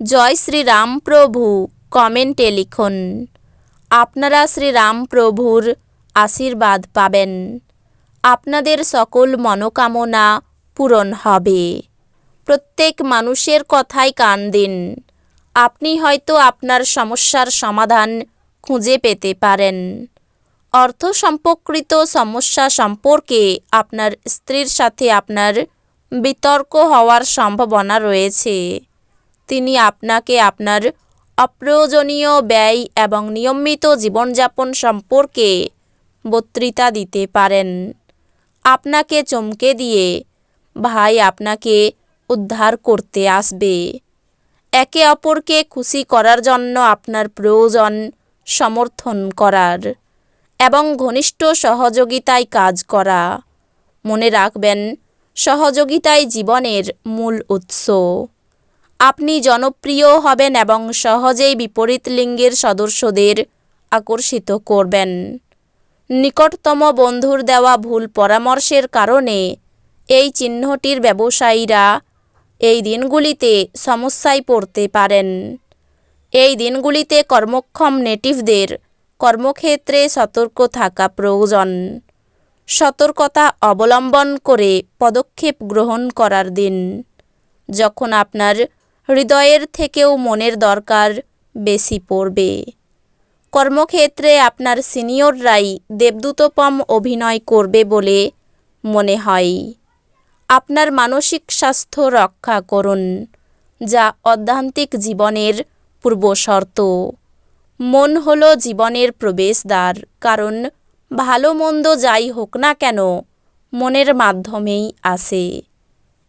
জয় শ্রীরামপ্রভু কমেন্টে লিখুন। আপনারা শ্রীরামপ্রভুর আশীর্বাদ পাবেন। আপনাদের সকল মনোকামনা পূরণ হবে। প্রত্যেক মানুষের কথায় কান দিন। আপনি হয়তো আপনার সমস্যার সমাধান খুঁজে পেতে পারেন। অর্থ সম্পর্কিত সমস্যা সম্পর্কে আপনার স্ত্রীর সাথে আপনার বিতর্ক হওয়ার সম্ভাবনা রয়েছে। তিনি আপনাকে আপনার অপ্রয়োজনীয় ব্যয় এবং নিয়মিত জীবনযাপন সম্পর্কে বক্তৃতা দিতে পারেন। আপনাকে চমকে দিয়ে ভাই আপনাকে উদ্ধার করতে আসবে। একে অপরকে খুশি করার জন্য আপনার প্রয়োজন সমর্থন করার এবং ঘনিষ্ঠ সহযোগিতায় কাজ করা। মনে রাখবেন, সহযোগিতাই জীবনের মূল উৎস। আপনি জনপ্রিয় হবেন এবং সহজেই বিপরীত লিঙ্গের সদস্যদের আকর্ষিত করবেন। নিকটতম বন্ধুর দেওয়া ভুল পরামর্শের কারণে এই চিহ্নটির ব্যবসায়ীরা এই দিনগুলিতে সমস্যায় পড়তে পারেন। এই দিনগুলিতে কর্মক্ষম নেটিভদের কর্মক্ষেত্রে সতর্ক থাকা প্রয়োজন। সতর্কতা অবলম্বন করে পদক্ষেপ গ্রহণ করার দিন। যখন আপনার হৃদয়ের থেকেও মনের দরকার বেশি পড়বে। কর্মক্ষেত্রে আপনার সিনিয়ররাই দেবদূতপম অভিনয় করবে বলে মনে হয়। আপনার মানসিক স্বাস্থ্য রক্ষা করুন, যা অধ্যান্তিক জীবনের পূর্বশর্ত। মন হল জীবনের প্রবেশদ্বার, কারণ ভালো মন্দ যাই হোক না কেন, মনের মাধ্যমেই আসে।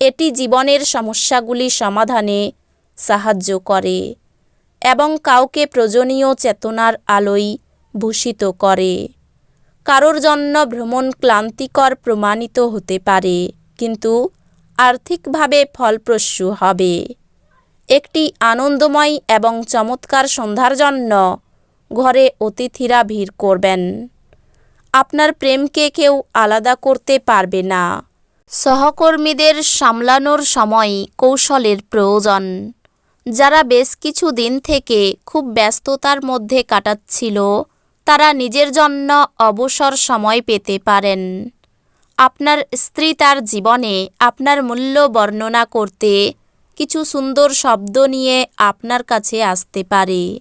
এটি জীবনের সমস্যাগুলি সমাধানে সাহায্য করে এবং কাউকে প্রয়োজনীয় চেতনার আলোয় ভূষিত করে। কারোর জন্য ভ্রমণ ক্লান্তিকর প্রমাণিত হতে পারে, কিন্তু আর্থিকভাবে ফলপ্রসূ হবে। একটি আনন্দময় এবং চমৎকার সন্ধ্যার জন্য ঘরে অতিথিরা ভিড় করবেন। আপনার প্রেমকে কেউ আলাদা করতে পারবে না। সহকর্মীদের সামলানোর সময় কৌশলের প্রয়োজন। যারা বেশ কিছু দিন থেকে খুব ব্যস্ততার মধ্যে কাটাচ্ছিল, তারা নিজের জন্য অবসর সময় পেতে পারেন। আপনার স্ত্রী তার জীবনে আপনার মূল্য বর্ণনা করতে কিছু সুন্দর শব্দ নিয়ে আপনার কাছে আসতে পারে।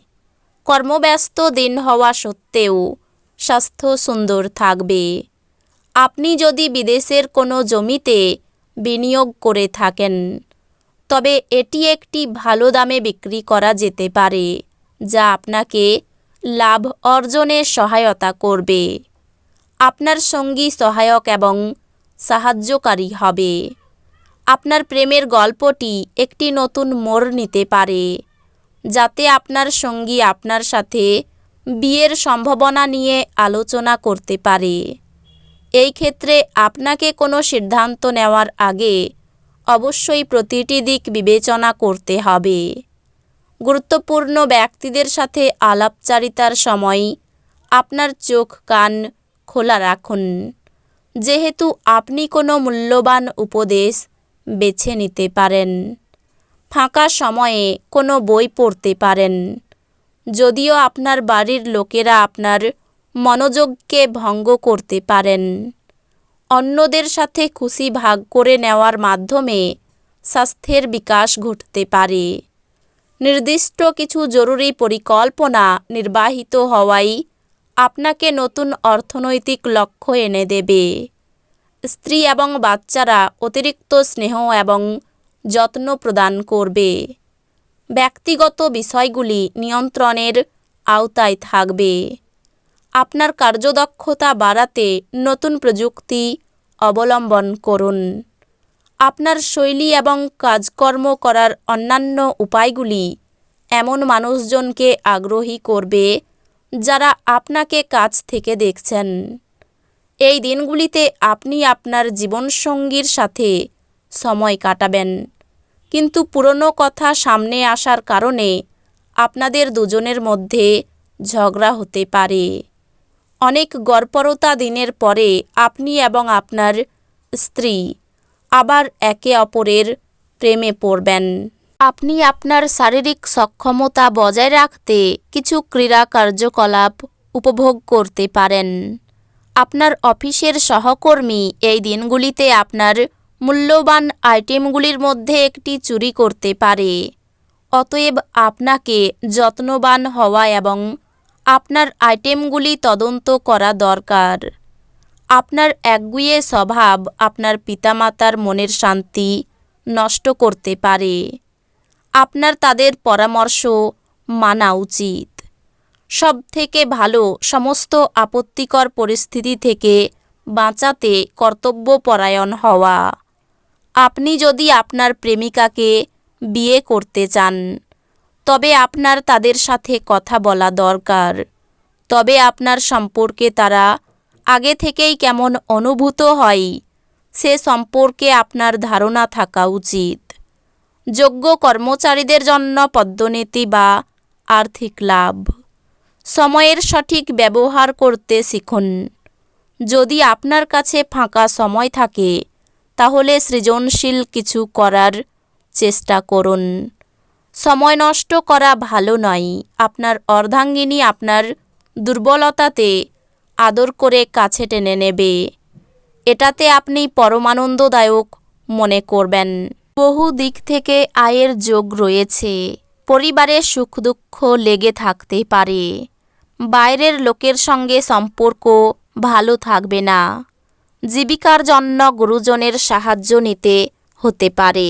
কর্মব্যস্ত দিন হওয়া সত্ত্বেও স্বাস্থ্য সুন্দর থাকবে। আপনি যদি বিদেশের কোনো জমিতে বিনিয়োগ করে থাকেন তবে এটি একটি ভালো দামে বিক্রি করা যেতে পারে, যা আপনাকে লাভ অর্জনে সহায়তা করবে। আপনার সঙ্গী সহায়ক এবং সাহায্যকারী হবে। আপনার প্রেমের গল্পটি একটি নতুন মোড় নিতে পারে, যাতে আপনার সঙ্গী আপনার সাথে বিয়ের সম্ভাবনা নিয়ে আলোচনা করতে পারে। এই ক্ষেত্রে আপনাকে কোনো সিদ্ধান্ত নেওয়ার আগে অবশ্যই প্রতিটি দিক বিবেচনা করতে হবে। গুরুত্বপূর্ণ ব্যক্তিদের সাথে আলাপচারিতার সময় আপনার চোখ, কান খোলা রাখুন। যেহেতু আপনি কোনো মূল্যবান উপদেশ বেছে নিতে পারেন, ফাঁকা সময়ে কোনো বই পড়তে পারেন, যদিও আপনার বাড়ির লোকেরা আপনার মনোযোগকে ভঙ্গ করতে পারেন। অন্যদের সাথে খুশি ভাগ করে নেওয়ার মাধ্যমে স্বাস্থ্যের বিকাশ ঘটতে পারে। নির্দিষ্ট কিছু জরুরি পরিকল্পনা নির্বাহিত হওয়াই আপনাকে নতুন অর্থনৈতিক লক্ষ্য এনে দেবে। স্ত্রী এবং বাচ্চারা অতিরিক্ত স্নেহ এবং যত্ন প্রদান করবে। ব্যক্তিগত বিষয়গুলি নিয়ন্ত্রণের আওতায় থাকবে। আপনার কার্যদক্ষতা বাড়াতে নতুন প্রযুক্তি অবলম্বন করুন। আপনার শৈলী এবং কাজকর্ম করার অন্যান্য উপায়গুলি এমন মানুষজনকে আগ্রহী করবে যারা আপনাকে কাছ থেকে দেখছেন। এই দিনগুলিতে আপনি আপনার জীবনসঙ্গীর সাথে সময় কাটাবেন। কিন্তু পুরনো কথা সামনে আসার কারণে আপনাদের দুজনের মধ্যে ঝগড়া হতে পারে। অনেক গড়পরতা দিনের পরে আপনি এবং আপনার স্ত্রী আবার একে অপরের প্রেমে পড়বেন। আপনি আপনার শারীরিক সক্ষমতা বজায় রাখতে কিছু ক্রীড়া কার্যকলাপ উপভোগ করতে পারেন। আপনার অফিসের সহকর্মী এই দিনগুলিতে আপনার মূল্যবান আইটেমগুলির মধ্যে একটি চুরি করতে পারে। অতএব আপনাকে যত্নবান হওয়া এবং আপনার আইটেমগুলি তদন্ত করা দরকার। আপনার একগুয়ে স্বভাব আপনার পিতামাতার মনের শান্তি নষ্ট করতে পারে। আপনার তাদের পরামর্শ মানা উচিত। সব থেকে ভালো সমস্ত আপত্তিকর পরিস্থিতি থেকে বাঁচাতে কর্তব্যপরায়ণ হওয়া। আপনি যদি আপনার প্রেমিকাকে বিয়ে করতে চান তবে আপনার তাদের সাথে কথা বলা দরকার। তবে আপনার সম্পর্কে তারা আগে থেকেই কেমন অনুভূত হয়, সে সম্পর্কে আপনার ধারণা থাকা উচিত। যোগ্য কর্মচারীদের জন্য পদ্মনীতি বা আর্থিক লাভ। সময়ের সঠিক ব্যবহার করতে শিখুন। যদি আপনার কাছে ফাঁকা সময় থাকে, তাহলে সৃজনশীল কিছু করার চেষ্টা করুন। সময় নষ্ট করা ভালো নয়। আপনার অর্ধাঙ্গিনী আপনার দুর্বলতাতে আদর করে কাছে টেনে নেবে। এটাতে আপনি পরমানন্দদায়ক মনে করবেন। বহু দিক থেকে আয়ের যোগ রয়েছে। পরিবারে সুখ দুঃখ লেগে থাকতে পারে। বাইরের লোকের সঙ্গে সম্পর্ক ভালো থাকবে না। জীবিকার জন্য গুরুজনের সাহায্য নিতে হতে পারে।